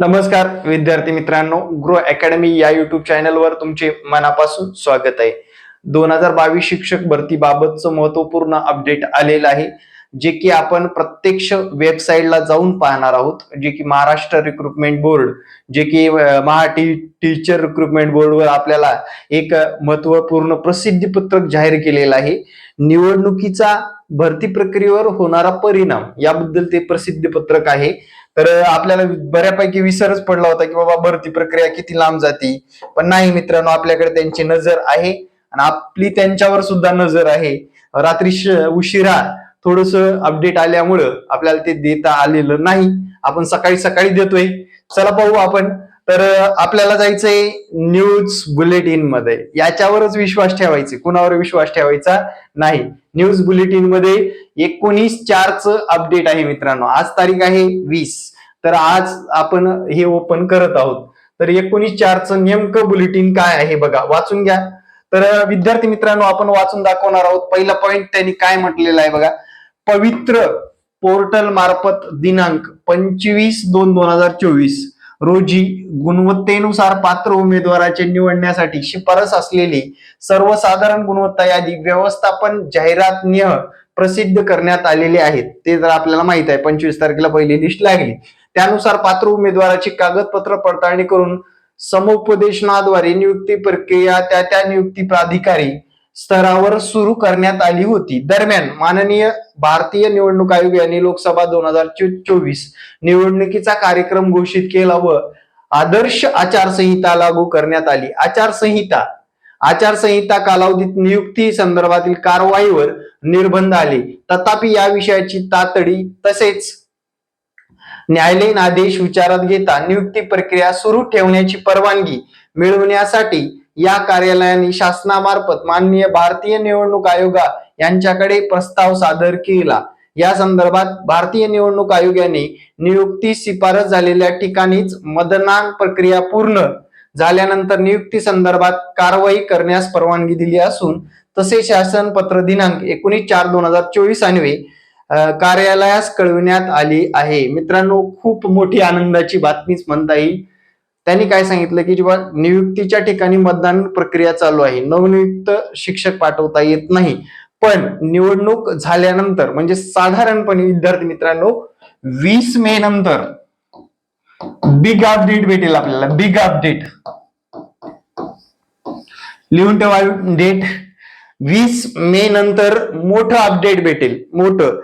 नमस्कार विद्यार्थी मित्रांनो ग्रो अकॅडमी या युट्यूब चॅनलवर तुमचे मनापासून स्वागत आहे. दोन हजार बावीस शिक्षक भरतीबाबतचं महत्त्वपूर्ण अपडेट आलेलं आहे. जे की आपण प्रत्यक्ष वेबसाईटला जाऊन पाहणार आहोत जे की महाराष्ट्र रिक्रुटमेंट बोर्ड जे की महा टीचर रिक्रुटमेंट बोर्डवर आपल्याला एक महत्त्वपूर्ण प्रसिद्धी पत्रक जाहीर केलेलं आहे. निवडणुकीचा भरती प्रक्रियेवर होणारा परिणाम याबद्दल ते प्रसिद्धी पत्रक आहे. तर आपल्याला बऱ्यापैकी विसरच पडला होता की बाबा भरती प्रक्रिया किती लांब जाती. पण नाही मित्रांनो आपल्याकडे त्यांची नजर आहे आणि आपली त्यांच्यावर सुद्धा नजर आहे. रात्री श- उशिरा थोडस अपडेट आल्यामुळं आपल्याला ते देता आलेलं नाही. आपण सकाळी सकाळी देतोय. चला पाहू आपण. तर आपल्याला जायचंय न्यूज बुलेटिनमध्ये. याच्यावरच विश्वास ठेवायचे. कुणावर विश्वास ठेवायचा नाही. न्यूज बुलेटिनमध्ये एकोणीस चारच अपडेट आहे मित्रांनो. आज तारीख आहे वीस. तर आज आपण हे ओपन करत आहोत. तर एकोणीस चारचं नेमकं बुलेटिन काय आहे बघा. वाचून घ्या. तर विद्यार्थी मित्रांनो आपण वाचून दाखवणार आहोत. पहिला पॉइंट त्यांनी काय म्हटलेलं आहे बघा. पवित्र पोर्टल मार्फत दिनांक पंचवीस दोन दोन हजार चोवीस. रोजी गुणवत्तेनुसार पात्र उमेदवाराचे निवडण्यासाठी शिफारस असलेली सर्वसाधारण गुणवत्ता यादी व्यवस्थापन जाहिरात निह प्रसिद्ध करण्यात आलेले आहेत ते जर आपल्याला माहीत आहे पंचवीस तारखेला पहिली लिस्ट लागली. त्यानुसार पात्र उमेदवाराची कागदपत्र पडताळणी करून समुपदेशनाद्वारे नियुक्ती प्रक्रिया त्या त्या नियुक्ती प्राधिकारी स्तरावर सुरू करण्यात आली होती. दरम्यान माननीय भारतीय निवडणूक आयोग यांनी लोकसभा दोन हजार चोवीस निवडणुकीचा कार्यक्रम घोषित केला व आदर्श आचारसंहिता लागू करण्यात आली. आचारसंहिता आचारसंहिता कालावधीत नियुक्ती संदर्भातील कारवाईवर निर्बंध आले. तथापि या विषयाची तातडी तसेच न्यायालयीन आदेश विचारात घेता नियुक्ती प्रक्रिया सुरू ठेवण्याची परवानगी मिळवण्यासाठी या कार्यालयाने शासनामार्फत माननीय भारतीय निवडणूक आयोगा यांच्याकडे प्रस्ताव सादर केला. या संदर्भात भारतीय निवडणूक आयोगाने नियुक्ती शिफारस झालेल्या ठिकाणीच मतदान प्रक्रिया पूर्ण झाल्यानंतर नियुक्ती संदर्भात कारवाई करण्यास परवानगी दिली असून तसे शासन पत्र दिनांक एकोणीस चार दोन हजार चोवीस अन्वे कार्यालयास कळविण्यात आली आहे. मित्रांनो खूप मोठी आनंदाची बातमीच म्हणता येईल. त्यांनी काय सांगितलं की जेव्हा नियुक्तीच्या ठिकाणी मतदान प्रक्रिया चालू आहे नवनियुक्त शिक्षक पाठवता येत नाही पण निवडणूक झाल्यानंतर म्हणजे साधारणपणे विद्यार्थी मित्रांनो वीस मे नंतर बिग अपडेट भेटेल आपल्याला बिग अपडेट लिहून ठेवा डेट वीस मे नंतर मोठं अपडेट भेटेल मोठं.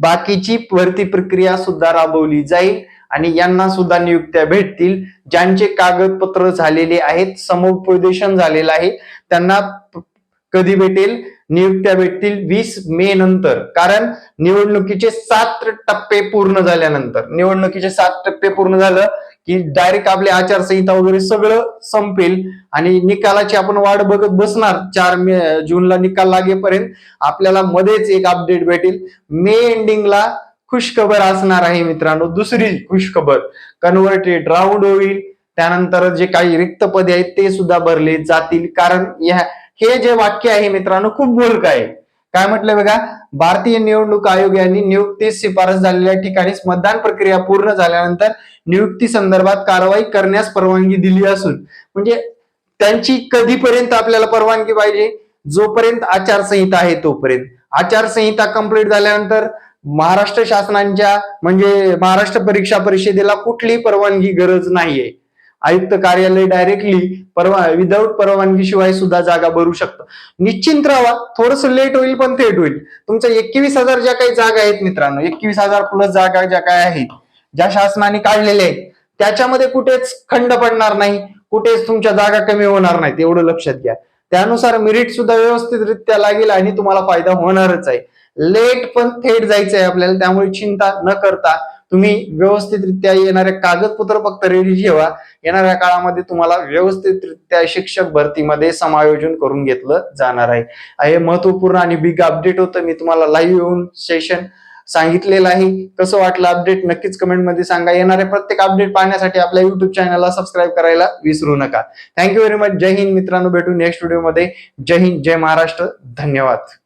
बाकीची भरती प्रक्रिया सुद्धा राबवली जाईल. आणि यांना सुद्धा नियुक्त्या भेटतील. ज्यांचे कागदपत्र झालेले आहेत समुपदेशन झालेलं आहे त्यांना कधी भेटेल? नियुक्त्या भेटतील वीस मे नंतर. कारण निवडणुकीचे सात टप्पे पूर्ण झाल्यानंतर. निवडणुकीचे सात टप्पे पूर्ण झालं की डायरेक्ट आपली आचारसंहिता वगैरे सगळं संपेल. आणि निकालाची आपण वाट बघत बसणार. चार मे जूनला निकाल लागेपर्यंत आपल्याला मध्येच एक अपडेट भेटेल. मे एंडिंगला खुशखबर असणार आहे मित्रांनो दुसरी खुशखबर. कन्व्हर्टेड राऊंड होईल. त्यानंतर जे काही रिक्त पदे आहेत ते सुद्धा भरले जातील. कारण या हे जे वाक्य आहे मित्रांनो खूप बोलक आहे. काय म्हटलं बघा? भारतीय निवडणूक आयोग यांनी नियुक्तीस शिफारस झालेल्या ठिकाणी मतदान प्रक्रिया पूर्ण झाल्यानंतर नियुक्ती संदर्भात कारवाई करण्यास परवानगी दिली असून म्हणजे त्यांची कधीपर्यंत आपल्याला परवानगी पाहिजे? जोपर्यंत आचारसंहिता आहे तोपर्यंत. आचारसंहिता कंप्लीट झाल्यानंतर महाराष्ट्र शासनाच्या म्हणजे महाराष्ट्र परीक्षा परिषदेला कुठली परवानगी गरज नाहीये. आयुक्त कार्यालय डायरेक्टली परवा विदाऊट परवानगी शिवाय सुद्धा जागा भरू शकतं. निश्चिंत राहा थोडस लेट होईल पण थेट होईल. तुमच्या एकवीस हजार ज्या काही जागा आहेत मित्रांनो एकवीस हजार प्लस जागा ज्या काय आहेत ज्या शासनाने काढलेल्या आहेत त्याच्यामध्ये कुठेच खंड पडणार नाही कुठेच तुमच्या जागा कमी होणार नाहीत एवढं लक्षात घ्या. त्यानुसार मेरिट सुद्धा व्यवस्थितरित्या लागेल आणि तुम्हाला फायदा होणारच आहे. लेट पण थेट जायचं आहे आपल्याला त्यामुळे चिंता न करता तुम्ही व्यवस्थितरित्या येणारे कागदपत्र फक्त रेडी ठेवा. येणाऱ्या काळामध्ये तुम्हाला व्यवस्थितरित्या शिक्षक भरतीमध्ये समायोजन करून घेतलं जाणार आहे. हे महत्त्वपूर्ण आणि बिग अपडेट होतं. मी तुम्हाला लाईव्ह येऊन सेशन सांगितलेलं आहे. कसं वाटलं अपडेट नक्कीच कमेंटमध्ये सांगा. येणारे प्रत्येक अपडेट पाहण्यासाठी आपल्या युट्यूब चॅनलला सबस्क्राईब करायला विसरू नका. थँक्यू व्हेरी मच जय हिंद मित्रांनो. भेटू नेक्स्ट व्हिडिओमध्ये जय हिंद जय महाराष्ट्र. धन्यवाद.